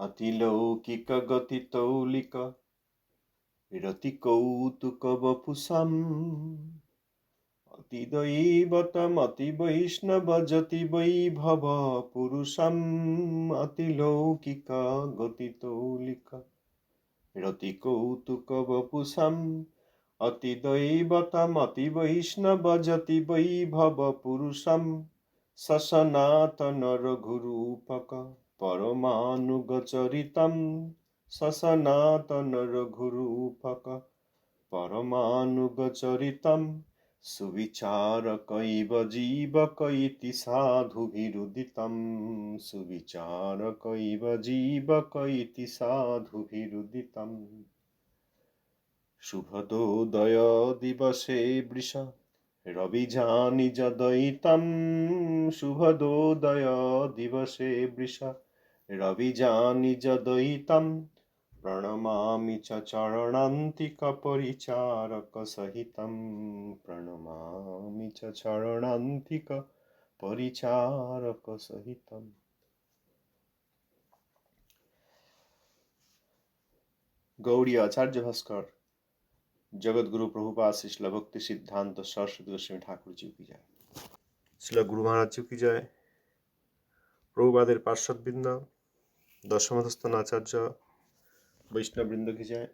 অতিলৌকিক গতি তৌলিক রতি কৌতুক বপুষাম অতিদৈবতমতি বৈষ্ণব যতি বৈভব পুরুষম অতিলৌকিক গতি তৌলিক রতি কৌতুক বপুষাম অতিদৈবতমতি বৈষ্ণব যতি বৈভব পুরুষম সসনাতন রঘুরূপক परमानुगचरितं ससनातनरघुरूपक परमानुगचरितं सुविचारकैव जीवक इति साधुभिरुदितं सुविचारकैव जीवक इति साधुभिरुदितम् शुभदोदय दिवसे वृष রবিজানি যদয়িতম প্রণমামি চ চরণান্তিকপরিচারক সহিতম, প্রণমামি চ চরণান্তিক পরিচারক সহিতম। গৌরী আচার্য ভাস্কর জগৎগুরু প্রভুপা শ্রী ভক্তি সিদ্ধান্ত সরস্বতী গোস্বামী ঠাকুর চুকি যায় শিল গুরু মহারাজ চুকি যায় প্রভুপাদের পার্শ্ববৃন্দ দশমধস্থান আচার্য বৈষ্ণববৃন্দ কি যায়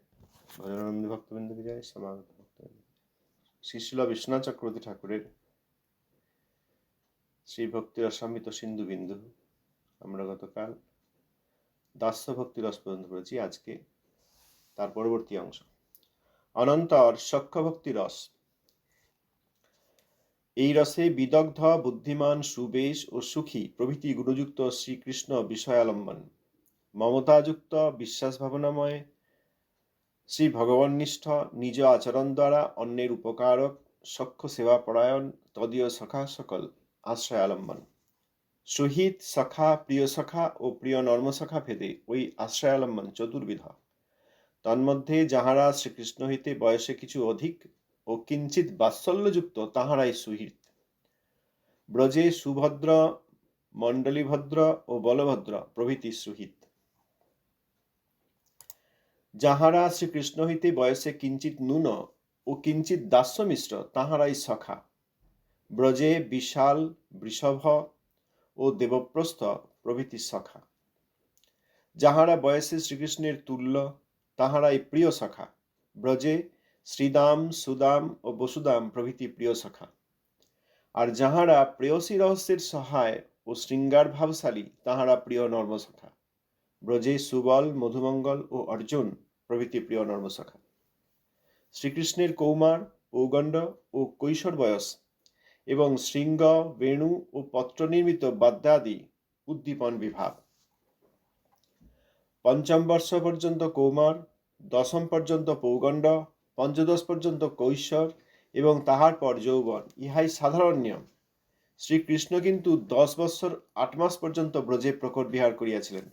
ভজনানন্দ ভক্তবৃন্দ কি যায়, সমাগত ভক্তবৃন্দ শিশুলা বিশ্বনাথ চক্রবর্তী ঠাকুরের শ্রী ভক্তির অসামিত সিন্ধু বিন্দু আমরা গতকাল দাস্য ভক্তি রস পর্যন্ত করেছি আজকে তার পরবর্তী অংশ। অনন্তর সক্ষভক্তি রস। এই রসে বিদগ্ধ, বুদ্ধিমান, সুবেশ ও সুখী প্রভৃতি গুণযুক্ত শ্রীকৃষ্ণ বিষয়ালম্বন। মমতাযুক্ত বিশ্বাস ভাবনাময় শ্রী ভগবাননিষ্ঠ নিজ আচরণ দ্বারা অন্যের উপকারক সক্ষ সেবা পরায়ণ তদীয় সখা সকল আশ্রয়ালম্বন সুহিত সখা, প্রিয় সখা ও প্রিয় নর্মসখা ভেদে ওই আশ্রয়ালম্বন চতুর্বিধ। তন্মধ্যে যাহারা শ্রীকৃষ্ণ হইতে বয়সে কিছু অধিক ও কিঞ্চিত বাৎসল্যযুক্ত, তাহারাই সুহৃত। ব্রজে সুভদ্র, মণ্ডলীভদ্র ও বলভদ্র প্রভৃতি সুহিত। যাহারা শ্রীকৃষ্ণ হইতে বয়সে কিঞ্চিত নূন ও কিঞ্চিত দাস্যমিশ্র, তাহারাই সখা। ব্রজে বিশাল বৃষভ ও দেবপ্রস্থ প্রভৃতি সখা। যাহারা বয়সে শ্রীকৃষ্ণের তুল্য, তাহারাই প্রিয় সখা। ব্রজে শ্রীদাম, সুদাম ও বসুদাম প্রভৃতি প্রিয় সখা। আর যাহারা প্রেয়সী রহস্যের সহায় ও শৃঙ্গার ভাবশালী, তাহারা প্রিয় নর্মসখা। ব্রজে সুবল, মধুমঙ্গল ও অর্জুন প্রভৃতি প্রিয় নর্মশাখা শ্রীকৃষ্ণের কৌমার পৌগণ্ড ও কৈশোর বয়স এবং শৃঙ্গ, বেণু ও পত্র নির্মিত বাদ্যাদি উদ্দীপন বিভাগ। পঞ্চম বর্ষ পর্যন্ত কৌমার, দশম পর্যন্ত পৌগণ্ড পঞ্চদশ পর্যন্ত কৈশোর এবং তাহার পর যৌবন, ইহাই সাধারণ নিয়ম। শ্রীকৃষ্ণ কিন্তু দশ বৎসর আট মাস পর্যন্ত ব্রজে প্রকট বিহার করিয়াছিলেন।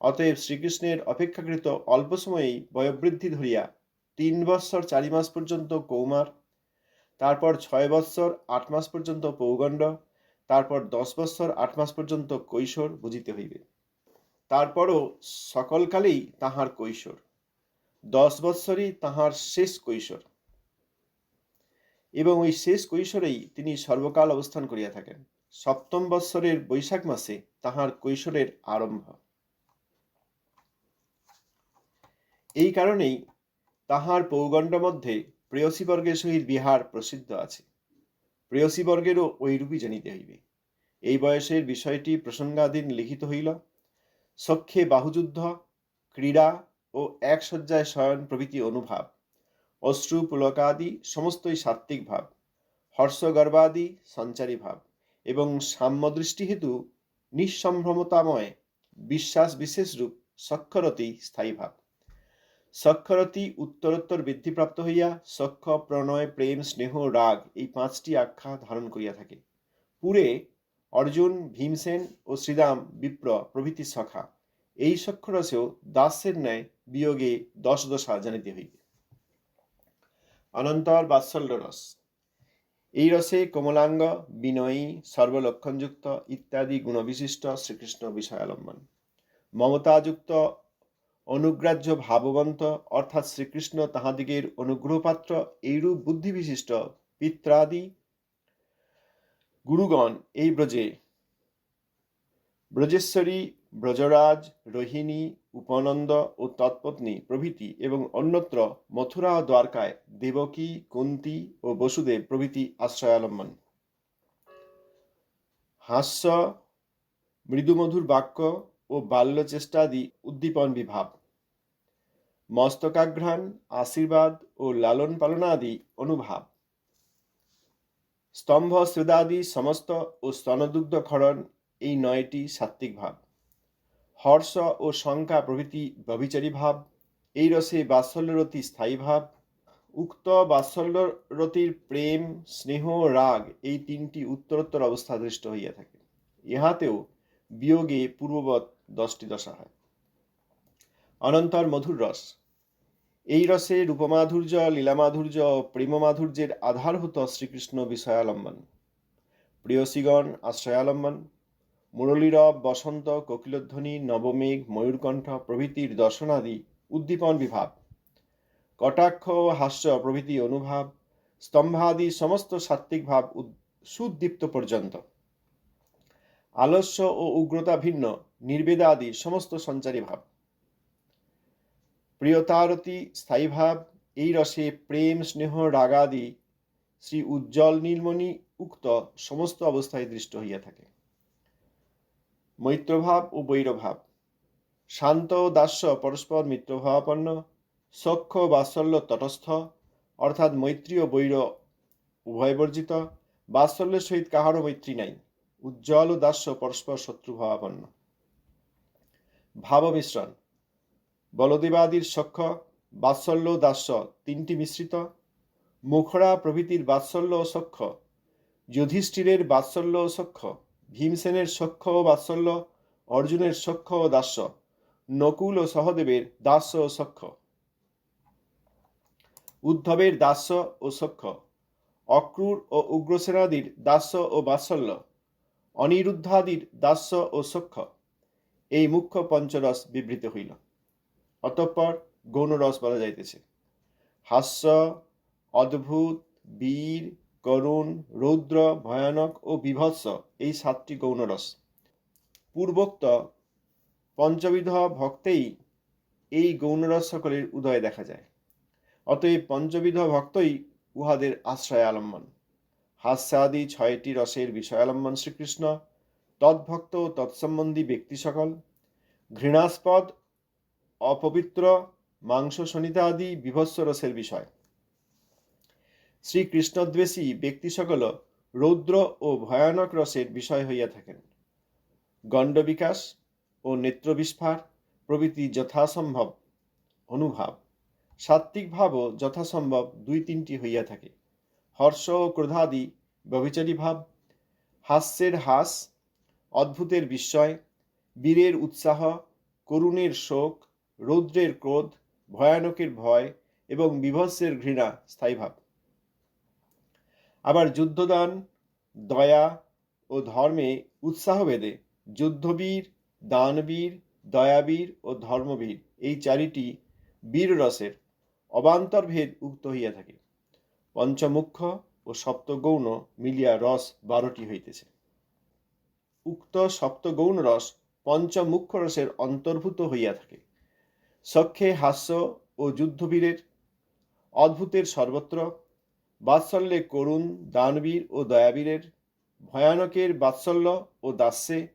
অতএব শ্রীকৃষ্ণের অপেক্ষাকৃত অল্প সময়েই বয়োবৃদ্ধি ধরিয়া তিন বৎসর চারি মাস পর্যন্ত কৌমার, তারপর ছয় বৎসর আট মাস পর্যন্ত পৌগণ্ড, তারপর দশ বৎসর আট মাস পর্যন্ত কৈশোর বুঝিতে হইবে। তারপরও সকলকালেই তাহার কৈশোর, দশ বৎসরই তাহার শেষ কৈশোর। এবং ওই শেষ কৈশোরেই তিনি সর্বকাল অবস্থান করিয়া থাকেন। সপ্তম বৎসরের বৈশাখ মাসে তাহার কৈশোরের আরম্ভ। এই কারণেই তাহার পৌগণ্ড মধ্যে প্রেয়সীবর্গের সহিত বিহার প্রসিদ্ধ আছে। প্রেয়সীবর্গেরও ঐরূপই জানিতে হইবে। এই বয়সের বিষয়টি প্রসঙ্গাধীন লিখিত হইল। সখ্যে বাহুযুদ্ধ, ক্রীড়া ও এক শয্যায় শয়ন প্রভৃতি অনুভাব, অশ্রু পুলকাদি সমস্তই সাত্ত্বিক ভাব হর্ষগর্বাদি সঞ্চারী ভাব এবং সাম্যদৃষ্টি হেতু নিঃসম্ভ্রমতাময়, বিশ্বাস বিশেষ রূপ সক্ষরতি স্থায়ী ভাব। সক্ষরতি উত্তরোত্তর বৃদ্ধিপ্রাপ্ত হইয়া সক্ষ, প্রণয়, প্রেম, স্নেহ, রাগ এই পাঁচটি আখ্যা ধারণ করিয়া থাকে। পুরে অর্জুন, ভীমসেন ও শ্রীরাম বিপ্র প্রভৃতি সখা। এই সক্ষরসেও দাসের ন্যায় বিয়োগে দশ দশা জানিতে হইবে। অনন্তর বাৎসল্য রস। এই রসে কমলাঙ্গ, বিনয়ী, সর্বলক্ষণযুক্ত ইত্যাদি গুণবিশিষ্ট শ্রীকৃষ্ণ বিষয়ালম্বন মমতাযুক্ত অনুগ্রাহ্য ভাববন্ত, অর্থাৎ শ্রীকৃষ্ণ তাহাদিগের অনুগ্রহপাত্র এইরূপ বুদ্ধিবিশিষ্ট পিত্রাদি গুরুগণ এই ব্রজে। ব্রজেশ্বরী, ব্রজরাজ, রোহিণী, উপনন্দ ও তৎপত্নী প্রভৃতি এবং অন্যত্র মথুরা ও দ্বারকায় দেবকী, কুন্তি ও বসুদেব প্রভৃতি আশ্রয়ালম্বন। হাস্য, মৃদুমধুর বাক্য ও বাল্যচেষ্টাদি উদ্দীপন বিভাব। মস্তকাঘ্রাণ আশীর্বাদ ও লালন পালনাদি অনুভাব। স্তম্ভ স্বেদাদি সমস্ত ও স্তনদুগ্ধ ক্ষরণ এই নয়টি সাত্ত্বিক ভাব। হর্ষ ও শঙ্কা প্রভৃতি ব্যভিচারী ভাব, এই রসে বাৎসল্যরতি স্থায়ী ভাব, উক্ত বাৎসল্যরতির প্রেম, স্নেহ রাগ, এই তিনটি উত্তরোত্তর অবস্থা দৃষ্ট হইয়া থাকে। ইহাতেও বিয়োগে পূর্ববৎ দশটি দশা হয়। অনন্তর মধুর রস। এই রসে রূপমাধুর্য, লীলামাধুর্য ও প্রেমমাধুর্যের আধারভূত শ্রীকৃষ্ণ বিষয়ালম্বন। প্রিয়সীগণ, আশ্রয়ালম্বন। মুরলীরব, বসন্ত, কোকিলধ্বনি, নবমেঘ, ময়ূরকণ্ঠ প্রভৃতির দর্শনাদি উদ্দীপন বিভাব কটাক্ষ হাস্য প্রভৃতি অনুভাব, স্তম্ভাদি সমস্ত সাত্ত্বিক ভাব সুদীপ্ত পর্যন্ত। আলস্য ও উগ্রতা ভিন্ন নির্বেদা আদি সমস্ত সঞ্চারী ভাব। প্রিয়তারতি স্থায়ী ভাব এই রসে প্রেম, স্নেহ রাগাদি শ্রী উজ্জ্বল নীলমণি উক্ত সমস্ত অবস্থায় দৃষ্ট হইয়া থাকে। মৈত্রভাব ও বৈরভাব। শান্ত ও দাস্য, পরস্পর মিত্রভাবাপন্ন সক্ষ বাৎসল্য তটস্থ, অর্থাৎ মৈত্রী ও বৈর উভয় বর্জিত, বাৎসল্যের সহিত কাহারও মৈত্রী নাই, উজ্জ্বল ও দাস্য, পরস্পর শত্রুভাবাপন্ন। ভাব মিশ্রণ বলদেবাদির সক্ষ বাৎসল্য দাস্য তিনটি মিশ্রিত। মুখরা প্রভৃতির বাৎসল্য ও সক্ষ যুধিষ্ঠিরের বাৎসল্য ও সক্ষ ভীমসেনের সক্ষ ও বাৎসল্য। অর্জুনের সক্ষ ও দাস্য নকুল ও সহদেবের দাস্য ও সক্ষ উদ্ধবের দাস্য ও সক্ষ অক্রূর ও উগ্রসেনাদির দাস্য ও বাৎসল্য। অনিরুদ্ধাদির দাস্য ও সক্ষ এই মুখ্য পঞ্চরস বিবৃত হইল। অতঃপর গৌণরস বলা যাইতেছে। হাস্য, অদ্ভুত, বীর, করুণ, রৌদ্র, ভয়ানক ও বিভৎস এই সাতটি গৌণরস পূর্বোক্ত পঞ্চবিধ ভক্তেই এই গৌণরস সকলের উদয় দেখা যায়। অতএব পঞ্চবিধ ভক্তই উহাদের আশ্রয় আলম্বন। হাস্যাদি ছয়টি রসের বিষয়ালম্বন শ্রীকৃষ্ণ, তদ্ভক্ত ও তৎসম্বন্ধী ব্যক্তি সকল, ঘৃণাস্পদ অপবিত্র মাংস শনিতা আদি বিভৎস রসের বিষয়। শ্রীকৃষ্ণদ্বেষী ব্যক্তি সকল রৌদ্র ও ভয়ানক রসের বিষয় হইয়া থাকেন। গণ্ডবিকাশ ও নেত্রবিস্ফার প্রভৃতি যথাসম্ভব অনুভাব। সাত্ত্বিক ভাবও যথাসম্ভব দুই তিনটি হইয়া থাকে। হর্ষ ও ক্রোধাদি ব্যভিচারী ভাব, হাস্যের হাস, অদ্ভুতের বিস্ময়, বীরের উৎসাহ, করুণের শোক রৌদ্রের ক্রোধ, ভয়ানকের ভয় এবং বিভৎসের ঘৃণা, স্থায়ী ভাব। আবার যুদ্ধদান, দয়া ও ধর্মে উৎসাহ ভেদে যুদ্ধবীর, দানবীর, দয়াবীর ও ধর্মবীর এই চারিটি বীর রসের অবান্তরভেদ উক্ত হইয়া থাকে। পঞ্চমুখ্য ও সপ্তগৌণ মিলিয়া রস বারোটি হইতেছে। উক্ত সপ্তগৌণ রস পঞ্চমুখ্য রসের অন্তর্ভূত হইয়া থাকে। সখ্যে হাস্য ও যুদ্ধবীরের অদ্ভুতের সর্বত্র, বাৎসল্যে করুণ দানবীর ও দয়াবীরের ভয়ানকের বাৎসল্য ও দাস্যে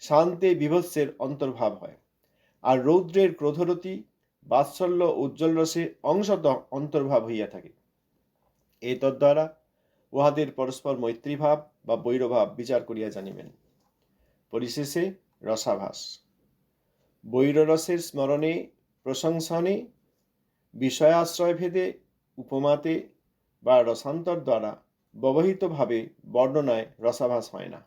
শান্তে বিভৎসের অন্তর্ভাব হয়। আর রৌদ্রের ক্রোধরতি, বাৎসল্য উজ্জ্বল রসে অংশত অন্তর্ভাব হইয়া থাকে। এতদ্বারা উহাদের পরস্পর মৈত্রীভাব বা বৈরভাব বিচার করিয়া জানিবেন। পরিশেষে রসাভাস। বৈররসের স্মরণে প্রশংসনে বিষয়াশ্রয় ভেদে উপমাতে বা রসান্তর দ্বারা ব্যবহৃতভাবে বর্ণনায় রসাভাস হয় না।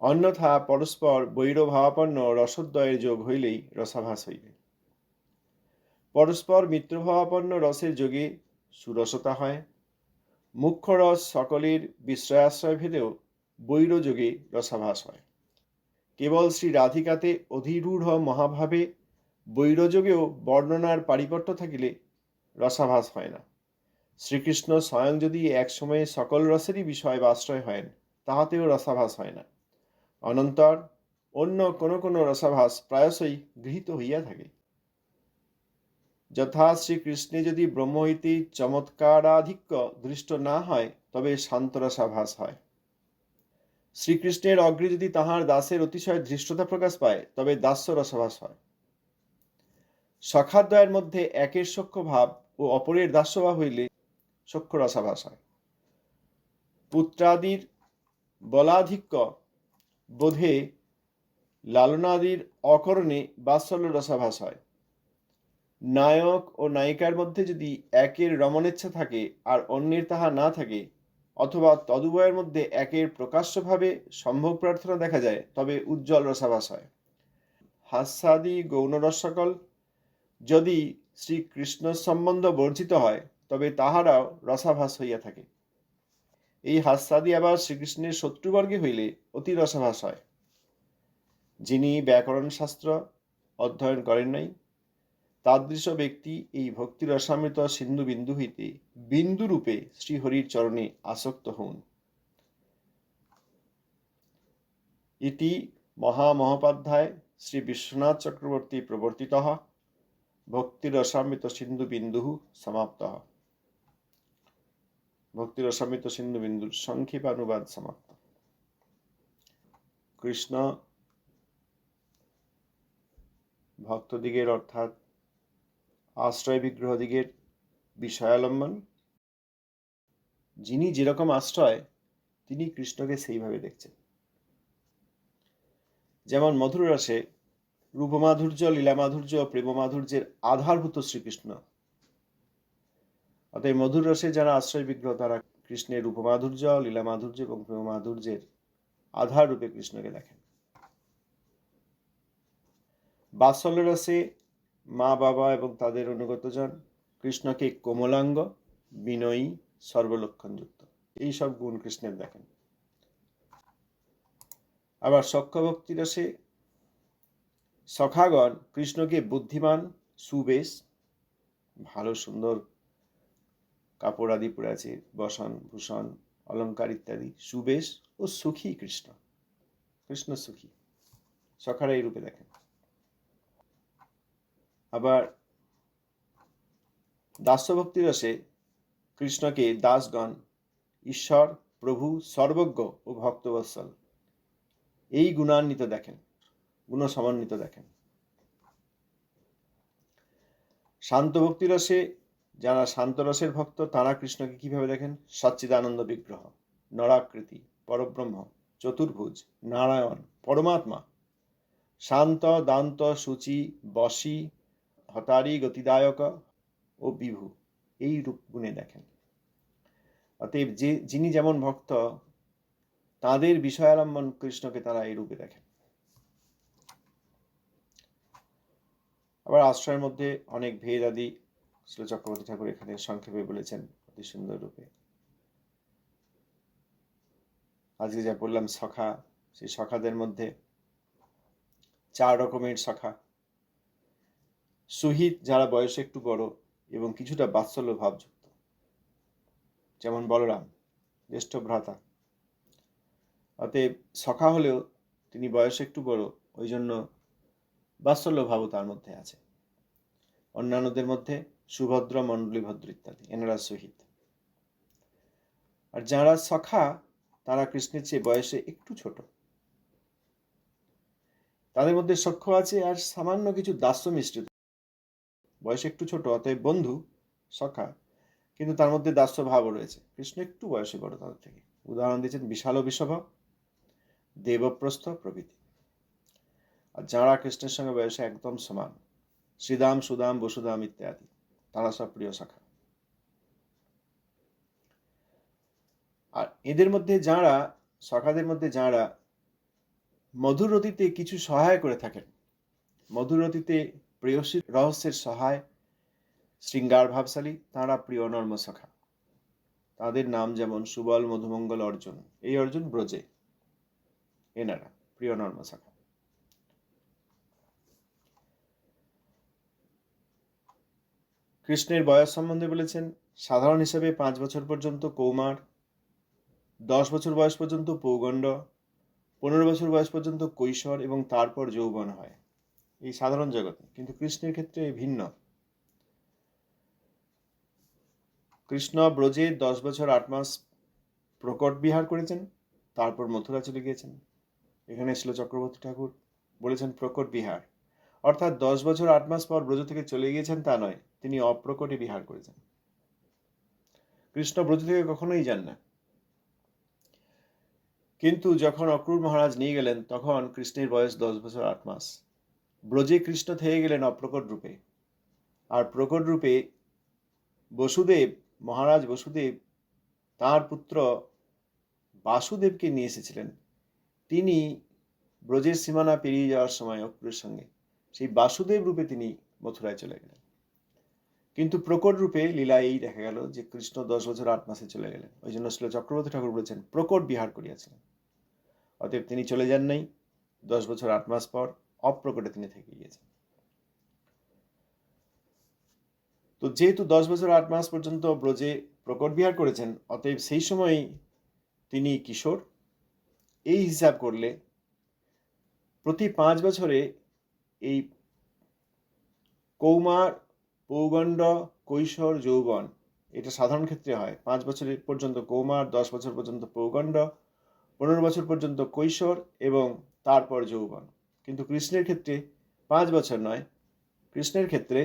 অন্যথা পরস্পর বৈরভাবাপন্ন রসোদ্দয়ের যোগ হইলেই রসাভাস হইবে। পরস্পর মিত্রভাবাপন্ন রসের যোগে সুরসতা হয়। মুখ্য রস সকলের বিশ্রয়াশ্রয় ভেদেও বৈরযোগে রসাভাস হয়। কেবল শ্রী রাধিকাতে অধিরূঢ় মহাভাবে বৈরযোগেও বর্ণনার পারিপট্য থাকিলে রসাভাস হয় না। শ্রীকৃষ্ণ স্বয়ং যদি একসময়ে সকল রসেরই বিষয় বা আশ্রয় হয় তাহাতেও রসাভাস হয় না। অনন্তর অন্য কোনো কোনো রসাভাস প্রায়শই গৃহীত হইয়া থাকে। যথা শ্রীকৃষ্ণে যদি ব্রহ্ম হইতে চমৎকারাধিক্য দৃষ্ট না হয়, তবে শান্তরসাভাস হয়। শ্রীকৃষ্ণের অগ্রে যদি তাহার দাসের অতিশয় ধৃষ্টতা প্রকাশ পায়, তবে দাস্য রসভাস হয়। সখাদ্বয়ের মধ্যে একের সখ্য ভাব ও অপরের দাস্যভাব হইলে সখ্য রসাভাস হয়। পুত্রাদির বলাধিক্য বোধে লালনাদির অকরণে বাৎসল্য রসাভাস হয়। নায়ক ও নায়িকার মধ্যে যদি একের রমণেচ্ছা থাকে আর অন্যের তাহা না থাকে অথবা তদুভয়ের মধ্যে একের প্রকাশ্যভাবে সম্ভব প্রার্থনা দেখা যায়, তবে উজ্জ্বল রসাভাস হয়। হাস্যাদি গৌণরস সকল যদি শ্রীকৃষ্ণ সম্বন্ধ বর্জিত হয়, তবে তাহারাও রসাভাস হইয়া থাকে। এই হাস্যাদি আবার শ্রীকৃষ্ণের শত্রুবর্গে হইলে অতি রসাভাস হয়। যিনি ব্যাকরণ শাস্ত্র অধ্যয়ন করেন নাই তাদৃশ ব্যক্তি এই ভক্তি রসামৃত সিন্ধু বিন্দু হইতে বিন্দু রূপে শ্রীহরির চরণে আসক্ত হন। ইতি মহামহোপাধ্যায় শ্রী বিশ্বনাথ চক্রবর্তী প্রবর্তিত ভক্তি রসামৃত সিন্ধু বিন্দু সমাপ্ত ভক্তি রসামৃত সিন্ধু বিন্দুর সংক্ষেপানুবাদ সমাপ্ত। কৃষ্ণ ভক্তদিগের অর্থাৎ আশ্রয় বিগ্রহদিগের বিষয়ালম্বন। যিনি যেরকম আশ্রয়, তিনি কৃষ্ণকে সেইভাবে দেখছেন। যেমন মধুর রসে রূপমাধুর্য, লীলামাধুর্য প্রেম মাধুর্যের আধারভূত শ্রীকৃষ্ণ। অতএব মধুর রসে যারা আশ্রয় বিগ্রহ, তারা কৃষ্ণের রূপমাধুর্য, লীলামাধুর্য এবং প্রেম মাধুর্যের আধার রূপে কৃষ্ণকে দেখেন। বাৎসল্য রসে মা বাবা এবং তাদের অনুগতজন কৃষ্ণকে কোমলাঙ্গ, বিনয়ী সর্বলক্ষণযুক্ত এই সব গুণ কৃষ্ণের দেখেন। আবার সখ্য ভক্তি রসে সখাগণ কৃষ্ণকে বুদ্ধিমান, সুবেশ, ভালো, সুন্দর কাপড় আদি পরে আছে, বসন, ভূষণ, অলঙ্কার ইত্যাদি, সুবেশ ও সুখী কৃষ্ণ। কৃষ্ণ সুখী। সখারা এই রূপে দেখেন। আবার দাস্যভক্তি রসে কৃষ্ণকে দাসগণ, ঈশ্বর, প্রভু, সর্বজ্ঞ ও ভক্তবৎসল এই গুণান্বিত দেখেন গুণ সমন্বিত দেখেন। শান্ত ভক্তি রসে যারা শান্ত রসের ভক্ত, তারা কৃষ্ণকে কীভাবে দেখেন? সচ্চিদানন্দ বিগ্রহ, নরাকৃতি, পরব্রহ্ম, চতুর্ভুজ, নারায়ণ, পরমাত্মা। শান্ত, দান্ত, সূচি বশী হতারি গতিদায়ক ও বিভু। এই রূপ গুণে দেখেন। অতএব যে, যিনি যেমন ভক্ত, তাদের বিষয়ালম্বন কৃষ্ণকে তারা এই রূপে দেখেন। আবার আশ্রয়ের মধ্যে অনেক ভেদ আদি শ্রী চক্রবর্তী ঠাকুর এখানে সংক্ষেপে বলেছেন অতি সুন্দর রূপে। আজকে যা বললাম সখা, সেই সখাদের মধ্যে চার রকমের সখা। সুহিত যারা বয়সে একটু বড় এবং কিছুটা বাৎসল্য ভাবযুক্ত। যেমন বলরাম, জ্যেষ্ঠ ভ্রাতা। অতএব সখা হলেও তিনি বয়সে একটু বড়, ওই জন্য বাৎসল্য ভাবও তার মধ্যে আছে। অন্যান্যদের মধ্যে সুভদ্র, মণ্ডলীভদ্র ইত্যাদি, এনারা সহিত আর যারা সখা, তারা কৃষ্ণের চেয়ে বয়সে একটু ছোট। তাদের মধ্যে সখ্য আছে আর সামান্য কিছু দাস্য মিশ্রিত বয়সে একটু ছোট, অতএব বন্ধু, সখা। কিন্তু তার মধ্যে দাস্য ভাবও রয়েছে। কৃষ্ণ একটু বয়সে বড় তাদের থেকে। উদাহরণ দিয়েছেন বিশাল বিষভ দেবপ্রস্থ প্রভৃতি। আর যাঁরা কৃষ্ণের সঙ্গে বয়সে একদম সমান, শ্রীদাম, সুদাম, বসুদাম ইত্যাদি, তারা সব প্রিয় শাখা আর এদের মধ্যে যারা, সখাদের মধ্যে যারা মধুরতিতে কিছু সহায় করে থাকেন মধুরতিতে প্রেয়সী রহস্যের সহায় শৃঙ্গার ভাবশালী তাঁরা প্রিয় নর্ম সখা। তাদের নাম যেমন সুবল মধুমঙ্গল অর্জুন, এই অর্জুন ব্রজে। এনারা প্রিয় নর্ম শাখা কৃষ্ণের বয়স সম্বন্ধে বলেছেন, সাধারণ হিসেবে পাঁচ বছর পর্যন্ত কৌমার, দশ বছর বয়স পর্যন্ত পৌগণ্ড, পনেরো বছর বয়স পর্যন্ত কৈশোর এবং তারপর যৌবন হয়। এই সাধারণ জগতে। কিন্তু কৃষ্ণের ক্ষেত্রে ভিন্ন। কৃষ্ণ ব্রজে দশ বছর আট মাস প্রকট বিহার করেছেন, তারপর মথুরা চলে গিয়েছেন। এখানে ছিল চক্রবর্তী ঠাকুর, বলেছেন প্রকট বিহার। অর্থাৎ দশ বছর আট মাস পর ব্রজ থেকে চলে গিয়েছেন তা নয়, তিনি অপ্রকটে বিহার করেছেন। কৃষ্ণ ব্রজ থেকে কখনোই যান না। কিন্তু যখন অক্রুর মহারাজ নিয়ে গেলেন, তখন কৃষ্ণের বয়স দশ বছর আট মাস। ব্রজে কৃষ্ণ থেকে গেলেন অপ্রকট রূপে। আর প্রকট রূপে বসুদেব, মহারাজ বসুদেব, তার পুত্র বাসুদেবকে নিয়ে এসেছিলেন। তিনি ব্রজের সীমানা পেরিয়ে যাওয়ার সময় অক্রুরের সঙ্গে। সেই বাসুদেব রূপে তিনি মথুরায় চলে গেলেন। কিন্তু প্রকট রূপে লীলা এই দেখা গেল যে কৃষ্ণ দশ বছর আট মাসে চলে গেলেন। ওই জন্য ছিল চক্রবর্তী ঠাকুর বলেছেন, প্রকট বিহার করিয়াছিলেন অতএব তিনি চলে যান নাই। দশ বছর আট মাস পর অপ্রকটে তিনি থেকে গিয়েছেন। তো যেহেতু দশ বছর আট মাস পর্যন্ত ব্রজে প্রকট বিহার করেছেন, অতএব সেই সময় তিনি কিশোর। এই হিসাব করলে প্রতি পাঁচ বছরে এই কৌমার, পৌগণ্ড, কৈশোর, যৌবন, এটা সাধারণ ক্ষেত্রে হয়। পাঁচ বছর পর্যন্ত কৌমার, দশ বছর পর্যন্ত পৌগণ্ড, পনেরো বছর পর্যন্ত কৈশোর এবং তারপর যৌবন। কিন্তু কৃষ্ণের ক্ষেত্রে পাঁচ বছর নয়, কৃষ্ণের ক্ষেত্রে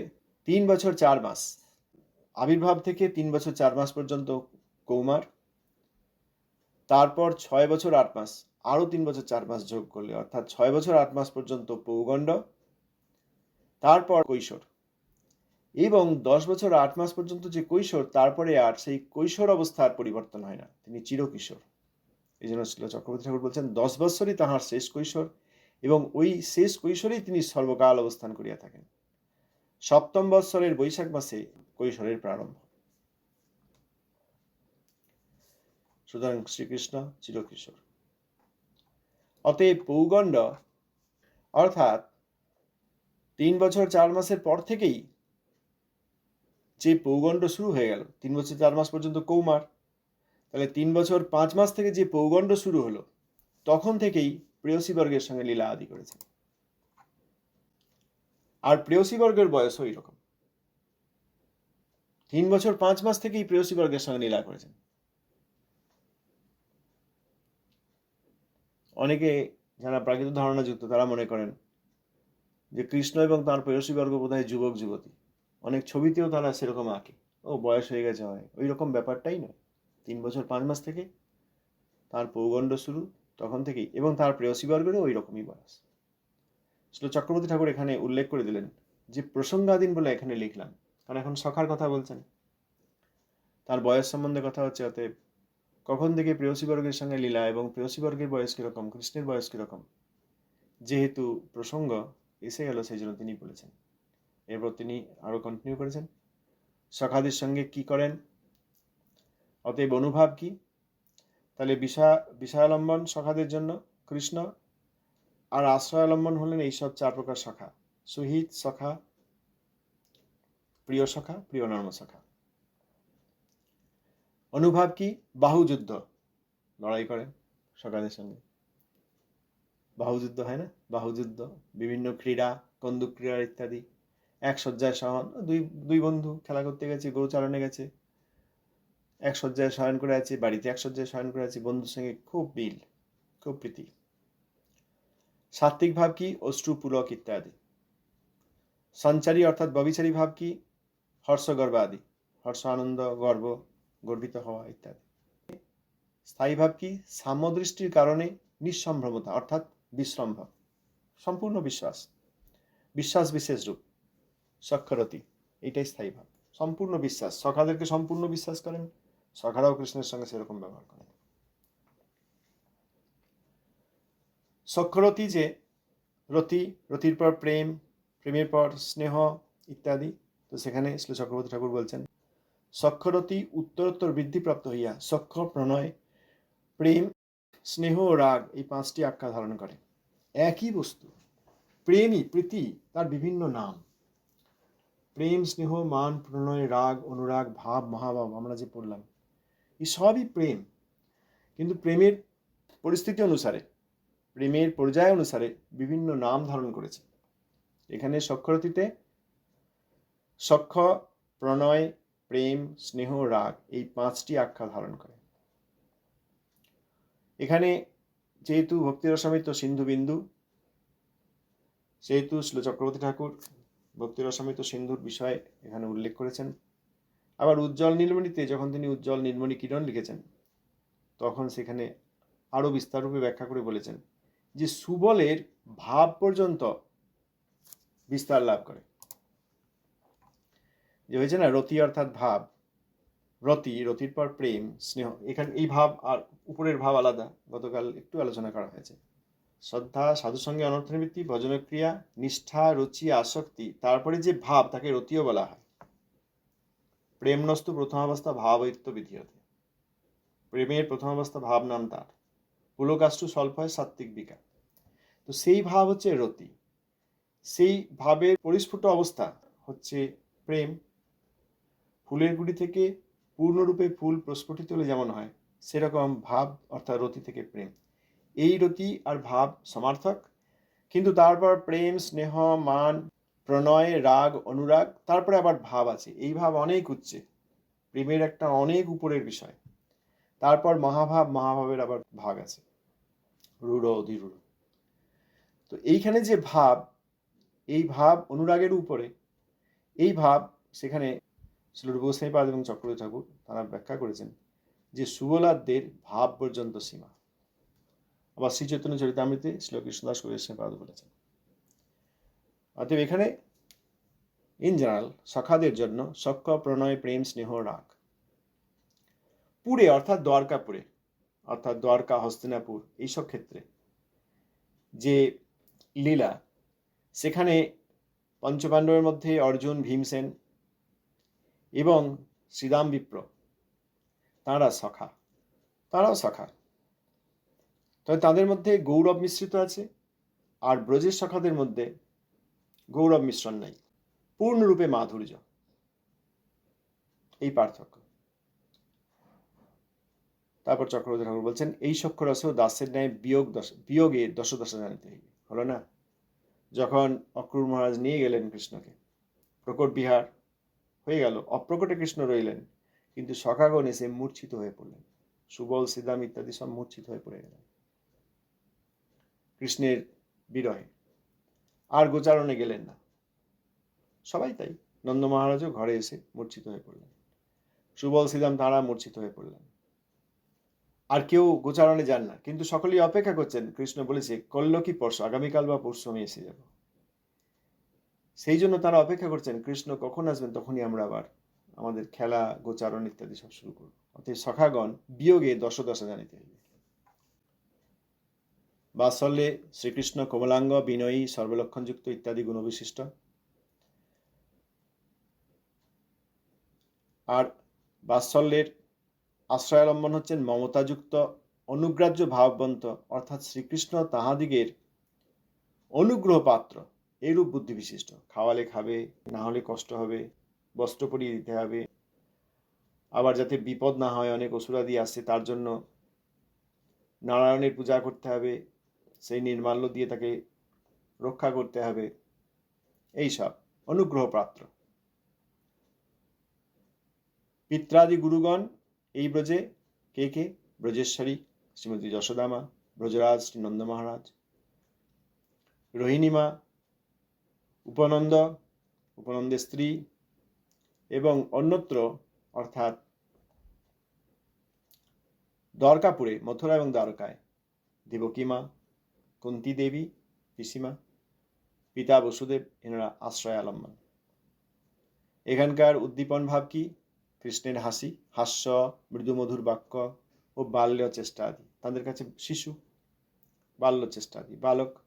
তিন বছর চার মাস। আবির্ভাব থেকে তিন বছর চার মাস পর্যন্ত কৌমার, তারপর ছয় বছর আট মাস, আরও তিন বছর চার মাস যোগ করলে, অর্থাৎ ছয় বছর আট মাস পর্যন্ত পৌগণ্ড, তারপর কৈশোর। এবং দশ বছর আট মাস পর্যন্ত যে কৈশোর, তারপরে আর সেই কৈশোর অবস্থার পরিবর্তন হয় না। তিনি চিরকিশোর। এই জন্য ছিল চক্রবর্তী ঠাকুর বলছেন, দশ বছরই তাহার শেষ কৈশোর এবং ওই শেষ কৈশোরেই তিনি সর্বকাল অবস্থান করিয়া থাকেন। সপ্তম বৎসরের বৈশাখ মাসে কৈশোরের প্রারম্ভ। সুতরাং শ্রীকৃষ্ণ চিরকিশোর। অতএব পৌগণ্ড, অর্থাৎ তিন বছর চার মাসের পর থেকেই যে পৌগণ্ড শুরু হয়ে গেল, তিন বছর চার মাস পর্যন্ত কৌমার, তাহলে তিন বছর পাঁচ মাস থেকে যে পৌগণ্ড শুরু হলো, তখন থেকেই প্রেয়সী বর্গের সঙ্গে লীলা আদি করেছেন। আর প্রেয়সী বর্গের বয়সও রকম তিন বছর পাঁচ মাস থেকেই প্রেয়সী বর্গের সঙ্গে লীলা করেছেন। অনেকে যারা প্রাকৃত ধারণা যুক্ত তারা মনে করেন যে কৃষ্ণ এবং তার প্রেয়সী বর্গ বোধ যুবক যুবতী। অনেক ছবিতেও তারা সেরকম আঁকে। ও বয়স হয়ে গেছে হয়। ওই রকম ব্যাপারটাই নয়। তিন বছর পাঁচ মাস থেকে তার পৌগণ্ড শুরু। তখন থেকেই। এবং তার প্রেয়সীবর্গেরও ওই রকমই বয়স। শ্রী চক্রবর্তী ঠাকুর এখানে উল্লেখ করে দিলেন যে, প্রসঙ্গাধীন বলে এখানে লিখলাম। কারণ এখন সখার কথা বলছেন। তার বয়স সম্বন্ধে কথা হচ্ছে, অতএব কখন থেকে প্রেয়সীবর্গের সঙ্গে লীলা এবং প্রেয়সীবর্গের বয়স কীরকম, কৃষ্ণের বয়স কীরকম, যেহেতু প্রসঙ্গ এসে গেল সেই জন্য তিনি বলেছেন। এরপর তিনি আরও কন্টিনিউ করেছেন। সখাদের সঙ্গে কি করেন? অতএব অনুভাব কি? তাহলে বিষা বিষয়ালম্বন সখাদের জন্য কৃষ্ণ আর আশ্রয়ালম্বন হলেন এইসব চার প্রকার সখা সুহিত সখা প্রিয় সখা প্রিয় নর্ম সখা অনুভাব কি? বাহুযুদ্ধ লড়াই করেন সকালের সঙ্গে। বাহুযুদ্ধ হয় না? বাহুযুদ্ধ বিভিন্ন ক্রীড়া, কন্দুক ক্রীড়া ইত্যাদি। এক শয্যায় সহন দুই দুই বন্ধু খেলা করতে গেছে, গরু চালানে গেছে। এক শয্যায় শয়ন করে আছে, বাড়িতে এক শয্যায় শয়ন করে আছি, বন্ধুর সঙ্গে খুব মিল, খুব প্রীতি। সাত্ত্বিক ভাব কি? অশ্রুপূরক ইত্যাদি। সঞ্চারী অর্থাৎ ববিচারী ভাব কি? হর্ষগর্ব আদি। হর্ষ, আনন্দ, গর্ব, গর্বিত হওয়া ইত্যাদি। স্থায়ী ভাব কি? সামদৃষ্টির কারণে নিঃসম্ভ্রমতা অর্থাৎ বিশ্রম্ভ সম্পূর্ণ বিশ্বাস। বিশ্বাস বিশেষ রূপ। সক্ষরতি। এটাই স্থায়ী ভাব। সম্পূর্ণ বিশ্বাস। সখাদেরকে সম্পূর্ণ বিশ্বাস করেন। সখারাও কৃষ্ণের সঙ্গে সেরকম ব্যবহার করেন সক্ষরতি যে রতি, রতির পর প্রেম, প্রেমের পর স্নেহ ইত্যাদি, তো সেখানে শ্রী চক্রবর্তী ঠাকুর বলছেন সক্ষরতি উত্তরোত্তর বৃদ্ধিপ্রাপ্ত হইয়া সক্ষ প্রণয়, প্রেম, স্নেহ ও রাগ এই পাঁচটি আখ্যা ধারণ করে। একই বস্তু, প্রেমই প্রীতি, তার বিভিন্ন নাম। প্রেম, স্নেহ, মান, প্রণয়, রাগ, অনুরাগ, ভাব, মহাভাব, আমরা যে পড়লাম এই সবই প্রেম। কিন্তু প্রেমের পরিস্থিতি অনুসারে, প্রেমের পর্যায় অনুসারে বিভিন্ন নাম ধারণ করেছে। এখানে সক্ষরতিতে সক্ষ, প্রণয়, প্রেম, স্নেহ, রাগ এই পাঁচটি আখ্যা ধারণ করে। এখানে যেহেতু ভক্তিরসামিত সিন্ধু বিন্দু, সেহেতু শিল চক্রবর্তী ঠাকুর ভক্তিরসামিত সিন্ধুর বিষয়ে এখানে উল্লেখ করেছেন। আবার উজ্জ্বল নীলমণিতে যখন তিনি উজ্জ্বল নীলমণি কিরণ লিখেছেন, তখন সেখানে আরও বিস্তাররূপে ব্যাখ্যা করে বলেছেন যে সুবলের ভাব পর্যন্ত বিস্তার লাভ করে। যে হয়েছে না, রতি অর্থাৎ ভাব, রতি, রতির পর প্রেম, স্নেহ, এখানে এই ভাব আর উপরের ভাব আলাদা, গতকাল একটু আলোচনা করা হয়েছে। শ্রদ্ধা, সাধুর সঙ্গে অনর্থনিবৃত্তি ভজনক্রিয়া, নিষ্ঠা, রুচি, আসক্তি, তারপরে যে ভাব তাকে রতিও বলা হয়। প্রেমনস্তু প্রথমাবস্থা ভাবৈত্য বিধিয়তে। প্রেমের প্রথম অবস্থা ভাব নাম তার। পুলকাষ্টু স্বল্প হয় সাত্ত্বিক বিকার। তো সেই ভাব হচ্ছে রতি। সেই ভাবের পরিস্ফুট অবস্থা হচ্ছে প্রেম। ফুলের গুড়ি থেকে পূর্ণরূপে ফুল প্রস্ফুটিত হলে যেমন হয়, সেরকম ভাব অর্থাৎ রতি থেকে প্রেম। এই রতি আর ভাব সমার্থক। কিন্তু তারপর প্রেম, স্নেহ, মান প্রণয়, রাগ, অনুরাগ, তারপরে আবার ভাব আছে। এই ভাব অনেক উচ্চে। প্রেমের একটা অনেক উপরের বিষয়। তারপর মহাভাব, মহাভাবের আবার ভাগ আছে। রূঢ়, অধিরূঢ়। তো এইখানে যে ভাব, এই ভাব অনুরাগের উপরে, এই ভাব সেখানে শিলুর গোস্বাইপাদ এবং চক্রবর্তী ঠাকুর তারা ব্যাখ্যা করেছেন যে সুবলাদদের ভাব পর্যন্ত সীমা। আবার শ্রী চৈতন্য চরিতামৃতে শ্রী কৃষ্ণদাস গোস্বাইপাদ বলেছেন। অতএব এখানে ইন জেনারেল সখাদের জন্য সক্ষ, প্রণয়, প্রেম, স্নেহ, রাগ। পুরে, অর্থাৎ দ্বারকাপুরে, অর্থাৎ দ্বারকা, হস্তিনাপুর, এইসব ক্ষেত্রে, যে লীলা, সেখানে পঞ্চপাণ্ডবের মধ্যে অর্জুন, ভীমসেন এবং শ্রীরাম বিপ্র, তাঁরা সখা, তাঁরাও সখা। তবে তাদের মধ্যে গৌরব মিশ্রিত আছে, আর ব্রজের সখাদের মধ্যে গৌরব মিশ্রণ নাই, পূর্ণরূপে মাধুর্য। এই পার্থক্য। তারপর চক্রবর্তী ঠাকুর বলছেন, এই সক্ষরসেও দাসের ন্যায় বিয়োগ দশ, বিয়োগে দশ দশা জানিতে হইবে হলো না। যখন অক্রুর মহারাজ নিয়ে গেলেন কৃষ্ণকে, প্রকট বিহার হয়ে গেল, অপ্রকটে কৃষ্ণ রইলেন, কিন্তু সখাগণ এসে মূর্ছিত হয়ে পড়লেন। সুবল সিদাম ইত্যাদি সব মূর্ছিত হয়ে পড়ে গেলেন। কৃষ্ণের বিরহে আর গোচারণে গেলেন না। সবাই তাই, নন্দ মহারাজও ঘরে এসে মূর্ছিত হয়ে পড়লেন। সুবল সিদাম তাঁরা মূর্ছিত হয়ে পড়লেন। আর কেউ গোচারণে যান না, কিন্তু সকলেই অপেক্ষা করছেন, কৃষ্ণ বলেছে করল কি পরশু, আগামীকাল বা পরশু আমি এসে যাব। সেই জন্য তারা অপেক্ষা করছেন, কৃষ্ণ কখন আসবেন তখনই আমরা আবার আমাদের খেলা, গোচারণ ইত্যাদি সব শুরু করব। অতএব সখাগণ বিয়োগে দশ দশা জানিতে হইবে। বাৎসল্যে শ্রীকৃষ্ণ কমলাঙ্গ, বিনয়ী, সর্বলক্ষণযুক্ত ইত্যাদি গুণবিশিষ্ট। আর বাৎসল্যের আশ্রয়ালম্বন হচ্ছেন মমতাযুক্ত, অনুগ্রাহ্য ভাববন্ত, অর্থাৎ শ্রীকৃষ্ণ তাহাদিগের অনুগ্রহ পাত্র এইরূপ বুদ্ধি বিশিষ্ট খাওয়ালে খাবে না হলে কষ্ট হবে, বস্ত্র পরিয়ে দিতে হবে। আবার যাতে বিপদ না হয়, অনেক অসুরাদি আসছে তার জন্য নারায়ণের পূজা করতে হবে। সেই নির্মাল্য দিয়ে তাকে রক্ষা করতে হবে। এইসব অনুগ্রহ পাত্র পিত্রাদি গুরুগণ, এই ব্রজে কে কে? ব্রজেশ্বরী, শ্রীমতী যশোদামা, ব্রজরাজ শ্রী নন্দ মহারাজ। রোহিণীমা, উপনন্দ, উপনন্দের স্ত্রী এবং অন্যত্র, অর্থাৎ দ্বারকাপুরে, মথুরা এবং দ্বারকায় দেবকীমা কুন্তি দেবী, পিসিমা, পিতা বসুদেব, এনারা আশ্রয় আলম্বন। এখানকার উদ্দীপন ভাব কি? কৃষ্ণের হাসি, হাস্য, মৃদুমধুর বাক্য ও বাল্য চেষ্টা আদি। তাদের কাছে শিশু, বাল্য চেষ্টা আদি, বালক,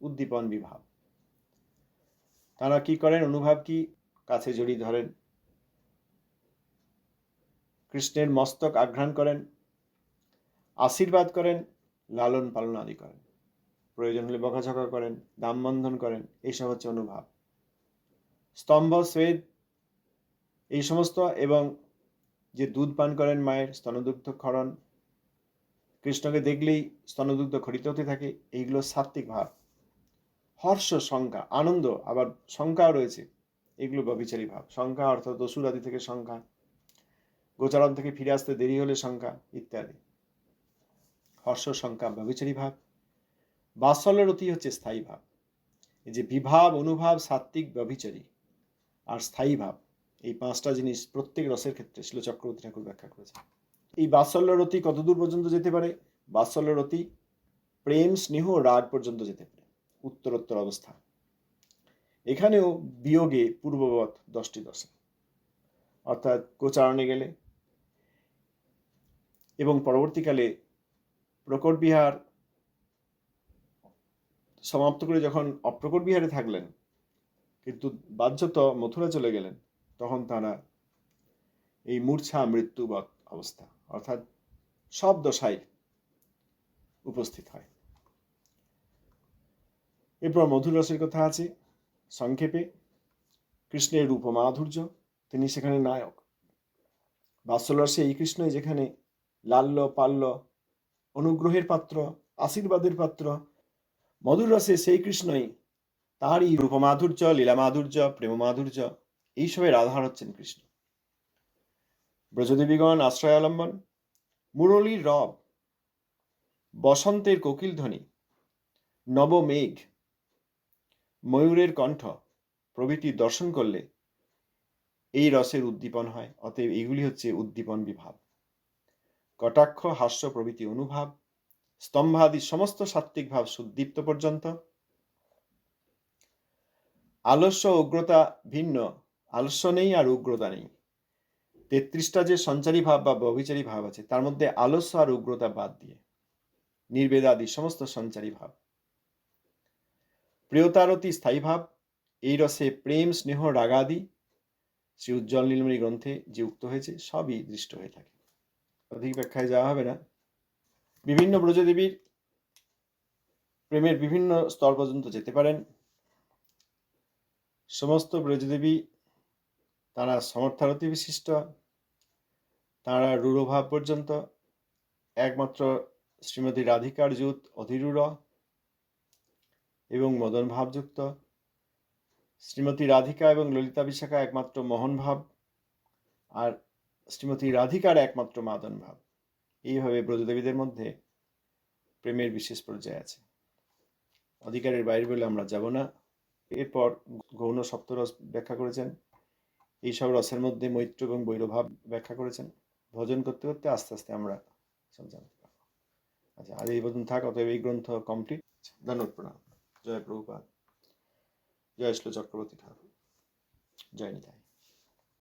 উদ্দীপন বিভাব। তারা কি করেন? অনুভব কি? কাছে জড়িয়ে ধরেন। কৃষ্ণের মস্তক আঘ্রাণ করেন। আশীর্বাদ করেন। লালন পালন আদি করেন। প্রয়োজন হলে বকাঝকা করেন, দাম বন্ধন করেন, এইসব হচ্ছে অনুভাব। স্তম্ভ স্বেদ এই সমস্ত এবং যে দুধ পান করেন মায়ের স্তনদুগ্ধ ক্ষরণ, কৃষ্ণকে দেখলেই স্তনদুগ্ধ খরিত হতে থাকে, এইগুলো সাত্ত্বিক ভাব। হর্ষ, শঙ্কা, আনন্দ, আবার শঙ্কাও রয়েছে, এগুলো ব্যবিচারী ভাব। শঙ্কা অর্থাৎ দসুর আদি থেকে সংখ্যা গোচারণ থেকে ফিরে আসতে দেরি হলে সংখ্যা ইত্যাদি। হর্ষ, শঙ্কা ব্যবিচারী ভাব। বাৎসল্যরতি হচ্ছে স্থায়ী ভাব। এই যে বিভাব, অনুভাব, সাত্ত্বিক, ব্যভিচারী আর স্থায়ী ভাব, এই পাঁচটা জিনিস প্রত্যেক রসের ক্ষেত্রে শিল চক্রবর্তী ঠাকুর ব্যাখ্যা করেছে এই বাৎসল্যরতি কতদূর পর্যন্ত যেতে পারে? বাৎসল্যরতি প্রেম, স্নেহ, রাগ পর্যন্ত যেতে পারে। উত্তরোত্তর অবস্থা। এখানেও বিয়োগে পূর্ববৎ দশটি দশা। অর্থাৎ কোচারণে গেলে এবং পরবর্তীকালে প্রকট বিহার সমাপ্ত করে যখন অপ্রকট বিহারে থাকলেন, কিন্তু বাহ্যত মথুরা চলে গেলেন, তখন তারা এই মূর্ছা মৃত্যুবৎ অবস্থা, অর্থাৎ সব দশায় উপস্থিত হয়। এরপর মধুর রসের কথা আছে, সংক্ষেপে, কৃষ্ণের রূপ মাধুর্য, তিনি সেখানে নায়ক। বাৎসলরসে এই কৃষ্ণই যেখানে লাল্য, পাল্য, অনুগ্রহের পাত্র, আশীর্বাদের পাত্র মধুর রসে সেই কৃষ্ণই তাঁরই রূপমাধুর্য লীলা মাধুর্য প্রেম মাধুর্য এইসবের আধার হচ্ছেন কৃষ্ণ। ব্রজদেবীগণ আশ্রয় অবলম্বন মুরলীর রব, বসন্তের কোকিল ধ্বনি, নবমেঘ, ময়ূরের কণ্ঠ প্রভৃতি দর্শন করলে এই রসের উদ্দীপন হয়, অতএব এগুলি হচ্ছে উদ্দীপন বিভাব কটাক্ষ, হাস্য প্রভৃতি অনুভাব স্তম্ভাদি সমস্ত সাত্ত্বিক ভাব সুদীপ্ত পর্যন্ত। আলস্য উগ্রতা ভিন্ন, আলস্য নেই আর উগ্রতা নেই। তেত্রিশটা যে সঞ্চারী ভাব বা ব্যভিচারী ভাব আছে, তার মধ্যে আলস্য আর উগ্রতা বাদ দিয়ে। নির্বেদাদি সমস্ত সঞ্চারী ভাব। প্রিয়তারতি স্থায়ী ভাব এই রসে প্রেম, স্নেহ, রাগাদি। শ্রী উজ্জ্বল নীলমণি গ্রন্থে যে উক্ত হয়েছে, সবই দৃষ্ট হয়ে থাকে। অধিক ব্যাখ্যায় যাওয়া হবে না। বিভিন্ন ব্রজদেবীর প্রেমের বিভিন্ন স্তর পর্যন্ত যেতে পারেন। সমস্ত ব্রজদেবী তারা সমর্থারতি বিশিষ্ট, তারা রূঢ়ভাব পর্যন্ত, একমাত্র শ্রীমতী রাধিকার যুত অধীরূঢ় এবং মদন ভাবযুক্ত শ্রীমতী রাধিকা এবং ললিতা বিশাখা একমাত্র মোহন ভাব আর শ্রীমতী রাধিকার একমাত্র মাদন ভাব এইভাবে ব্রজদেবীদের মধ্যে প্রেমের বিশেষ পর্যায়ে আছে। অধিকারের বাইরে বলে আমরা যাব না। এরপর গৌণ সপ্তরস ব্যাখ্যা করেছেন। এইসব রসের মধ্যে মৈত্র এবং বৈরভাব ব্যাখ্যা করেছেন। ভজন করতে করতে আস্তে আস্তে আমরা জানতে পারব। আচ্ছা আজ এই পর্যন্ত থাক, অতএব এই গ্রন্থ কমপ্লিট ধন্যবাদ, প্রণাম। জয় প্রভুপাত জয় শ্লো চক্রবর্তী ঠাকুর। জয় নিতাই।